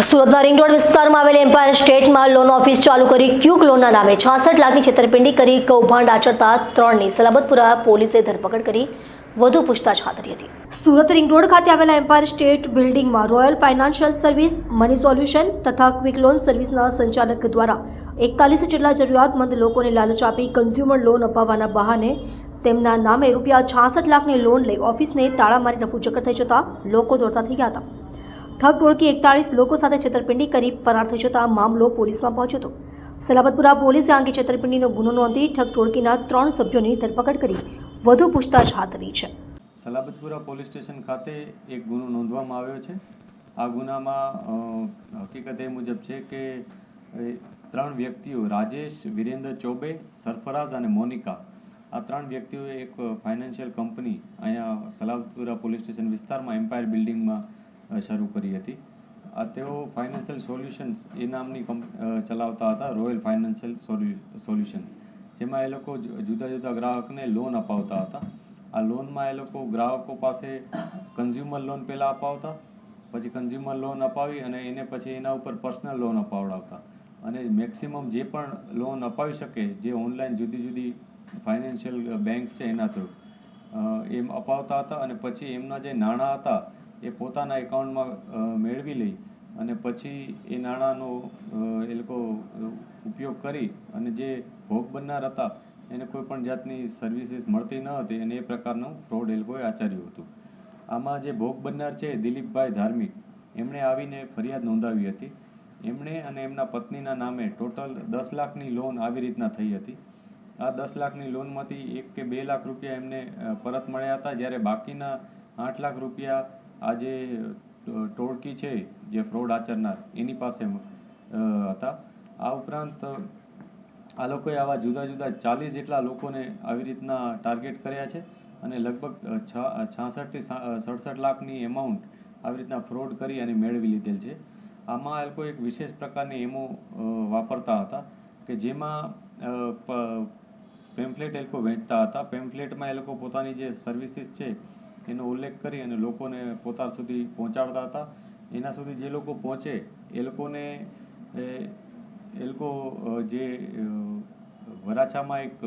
સુરતના ring road વિસ્તારમાં આવેલી એમ્પાયર સ્ટેટમાં લોન ઓફિસ ચાલુ કરી ક્યુક લોનના નામે છાસઠ લાખની છેતરપિંડી કરી કૌભાંડ આચરતા ત્રણની સલાબતપુરા પોલીસે ધરપકડ કરી વધુ પૂછતાછ હાથ ધરી હતી. સુરત રિંગ રોડ ખાતે આવેલા એમ્પાયર સ્ટેટ બિલ્ડિંગમાં royal financial service, money solution તથા ક્વિક લોન સર્વિસના સંચાલક દ્વારા એકતાલીસ જેટલા જરૂરિયાતમંદ લોકોને લાલચ આપી કન્ઝ્યુમર લોન અપાવવાના બહાને તેમના નામે રૂપિયા છાસઠ લાખની લોન લઈ ઓફિસને તાળા મારી નફુ ચક્કર થઈ જતા લોકો દોડતા થઈ ગયા હતા. ઠગ ટોળકી એકતાળીસ લોકો સાથે છેતરપિંડી કરી ફરાર થઈ જતા મામલો પોલીસમાં પહોંચ્યો હતો. સલાબતપુરા પોલીસે આ અંગે છેતરપિંડીનો ગુનો નોંધી ઠગ ટોળકીના ત્રણ સભ્યોની ધરપકડ કરી વધુ પૂછતાછ હાથ ધરી છે. સલાબતપુરા પોલીસ સ્ટેશન ખાતે એક ગુનો નોંધવામાં આવ્યો છે. આ ગુનામાં હકીકત એ મુજબ છે કે ત્રણ વ્યક્તિઓ રાજેશ, વિરેન્દ્ર ચોબે, સરફરાઝ અને મોનિકા. આ ત્રણ વ્યક્તિઓએ એક ફાઇનાન્શિયલ કંપની અહીંયા સલાબતપુરા પોલીસ સ્ટેશન વિસ્તારમાં એમ્પાયર બિલ્ડિંગમાં શરૂ કરી હતી. આ તેઓ ફાઇનાન્શિયલ સોલ્યુશન્સ એ નામની ચલાવતા હતા રોયલ ફાઇનાન્શિયલ સોલ્યુશન્સ જેમાં એ લોકો જુદા જુદા ગ્રાહકને લોન અપાવતા હતા. આ લોનમાં એ લોકો ગ્રાહકો પાસે કન્ઝ્યુમર લોન પહેલાં અપાવતા, પછી કન્ઝ્યુમર લોન અપાવી અને એને પછી એના ઉપર પર્સનલ લોન અપાવડાવતા. અને મેક્સિમમ જે પણ લોન અપાવી શકે, જે ઓનલાઈન જુદી જુદી ફાઇનાન્શિયલ બેંક છે એના થ્રુ એમ અપાવતા હતા અને પછી એમના જે નાણાં હતા એ પોતાના એકાઉન્ટમાં મેળવી લઈ અને પછી એ નાણાંનો એ લોકો ઉપયોગ કરી અને જે ભોગ બનનાર હતા, એને કોઈ પણ જાતની સર્વિસીસ મળતી ન હતી અને એ પ્રકારનું ફ્રોડ એ લોકોએ આચર્યું હતું. આમાં જે ભોગ બનનાર છે, દિલીપભાઈ ધાર્મિક, એમણે આવીને ફરિયાદ નોંધાવી હતી. એમણે અને એમના પત્નીના નામે ટોટલ દસ લાખની લોન આવી રીતના થઈ હતી. આ દસ લાખની લોનમાંથી એક કે બે લાખ રૂપિયા એમને પરત મળ્યા હતા, જ્યારે બાકીના આઠ લાખ રૂપિયા આ જે ટોળકી છે, જે ફ્રોડ આચરનાર, એની પાસે હતા. આ ઉપરાંત આ લોકોએ આવા જુદા જુદા ચાલીસ જેટલા લોકોને આવી રીતના ટાર્ગેટ કર્યા છે અને લગભગ છાસઠથી સડસઠ લાખની એમાઉન્ટ આવી રીતના ફ્રોડ કરી અને મેળવી લીધેલ છે. આમાં એ લોકો એક વિશેષ પ્રકારની એમો વાપરતા હતા કે જેમાં પેમ્ફલેટ એ લોકો વેચતા હતા. પેમ્ફલેટમાં એ લોકો પોતાની જે સર્વિસીસ છે એનો ઉલ્લેખ કરી અને લોકોને પોતા સુધી પહોંચાડતા હતા. એના સુધી જે લોકો પહોંચે, એ લોકોને, એ લોકો જે વરાછામાં એક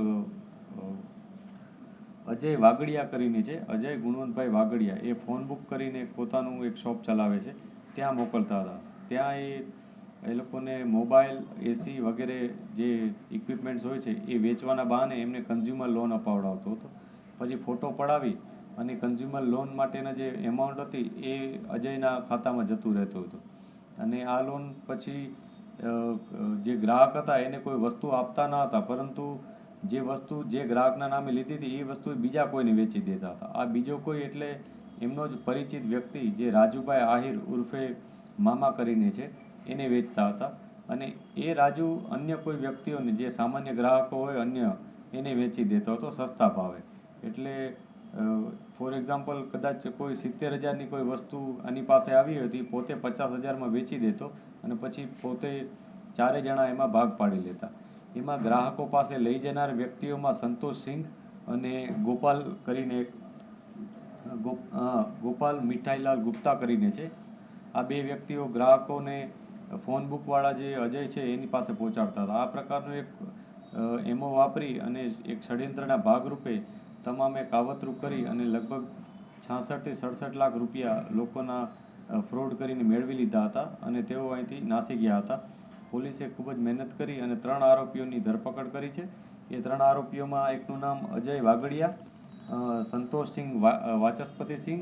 અજય વાગડિયા કરીને છે, અજય ગુણવંતભાઈ વાગડિયા એ ફોન બુક કરીને પોતાનું એક શોપ ચલાવે છે, ત્યાં મોકલતા હતા. ત્યાં એ એ લોકોને મોબાઈલ, એસી વગેરે જે ઇક્વિપમેન્ટ્સ હોય છે, એ વેચવાના બહાને એમને કન્ઝ્યુમર લોન અપાવડાવતો હતો. પછી ફોટો પડાવી અને કન્ઝ્યુમર લોન માટેના જે એમાઉન્ટ હતી એ અજયના ખાતામાં જતું રહેતું હતું. અને આ લોન પછી જે ગ્રાહક હતા એને કોઈ વસ્તુ આપતા ન હતા, પરંતુ જે વસ્તુ જે ગ્રાહકના નામે લીધી હતી, એ વસ્તુ બીજા કોઈને વેચી દેતા હતા. આ બીજો કોઈ એટલે એમનો જ પરિચિત વ્યક્તિ જે રાજુભાઈ આહિર ઉર્ફે મામા કરીને છે, એને વેચતા હતા. અને એ રાજુ અન્ય કોઈ વ્યક્તિઓને, જે સામાન્ય ગ્રાહકો હોય, અન્ય એને વેચી દેતો હતો, સસ્તા ભાવે. એટલે ફોર એક્ઝામ્પલ કદાચ કોઈ સિત્તેર હજારની કોઈ વસ્તુ આની પાસે આવી હતી પોતે પચાસ હજારમાં વેચી દેતો અને પછી પોતે ચારે જણા એમાં ભાગ પાડી લેતા. એમાં ગ્રાહકો પાસે લઈ જનાર વ્યક્તિઓમાં સંતોષ સિંઘ અને ગોપાલ કરીને ગોપાલ મીઠાઈલાલ ગુપ્તા કરીને છે. આ બે વ્યક્તિઓ ગ્રાહકોને ફોન બુકવાળા જે અજય છે એની પાસે પહોંચાડતા હતા. આ પ્રકારનો એક એમો વાપરી અને એક ષડયંત્રના ભાગરૂપે તમામે કાવતરું કરી અને લગભગ છાસઠથી સડસઠ લાખ રૂપિયા લોકોના ફ્રોડ કરીને મેળવી લીધા હતા અને તેઓ અહીંથી નાસી ગયા હતા. પોલીસે ખૂબ જ મહેનત કરી અને ત્રણ આરોપીઓની ધરપકડ કરી છે. એ ત્રણ આરોપીઓમાં એકનું નામ અજય વાગડિયા સંતોષસિંહ વાચસ્પતિસિંહ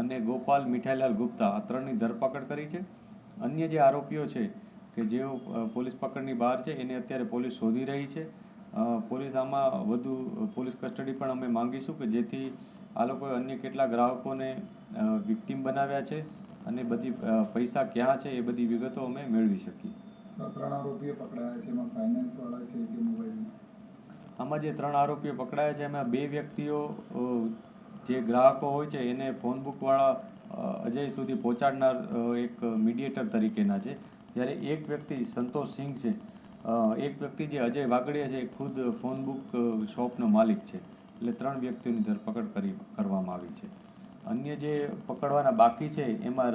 અને ગોપાલ મીઠાઈલાલ ગુપ્તા. આ ત્રણની ધરપકડ કરી છે. અન્ય જે આરોપીઓ છે કે જેઓ પોલીસ પકડની બહાર છે, એને અત્યારે પોલીસ શોધી રહી છે. પોલીસ આમાં વધુ પોલીસ કસ્ટડી પણ અમે માંગીશું કે જેથી આ લોકોએ અન્ય કેટલા ગ્રાહકોને વિક્ટીમ બનાવ્યા છે અને બધી પૈસા ક્યાં છે એ બધી વિગતો અમે મેળવી શકીએ. ત્રણ આરોપીઓ પકડાયા છે એમાં ફાઇનાન્સ છે કે મોબાઈલ આમાં જે ત્રણ આરોપીઓ પકડાયા છે એમાં બે વ્યક્તિઓ જે ગ્રાહકો હોય છે એને ફોન બુકવાળા અ, અજય સુધી પહોંચાડનાર એક મીડિયેટર તરીકેના છે. જ્યારે એક વ્યક્તિ સંતોષ સિંઘ છે એક વ્યક્તિ જે અજય વાગડિયા છે, એ ખુદ ફોન બુક શોપનો માલિક છે. એટલે ત્રણ વ્યક્તિઓની ધરપકડ કરી, કરવામાં આવી છે. અન્ય જે પકડવાના બાકી છે, એમાં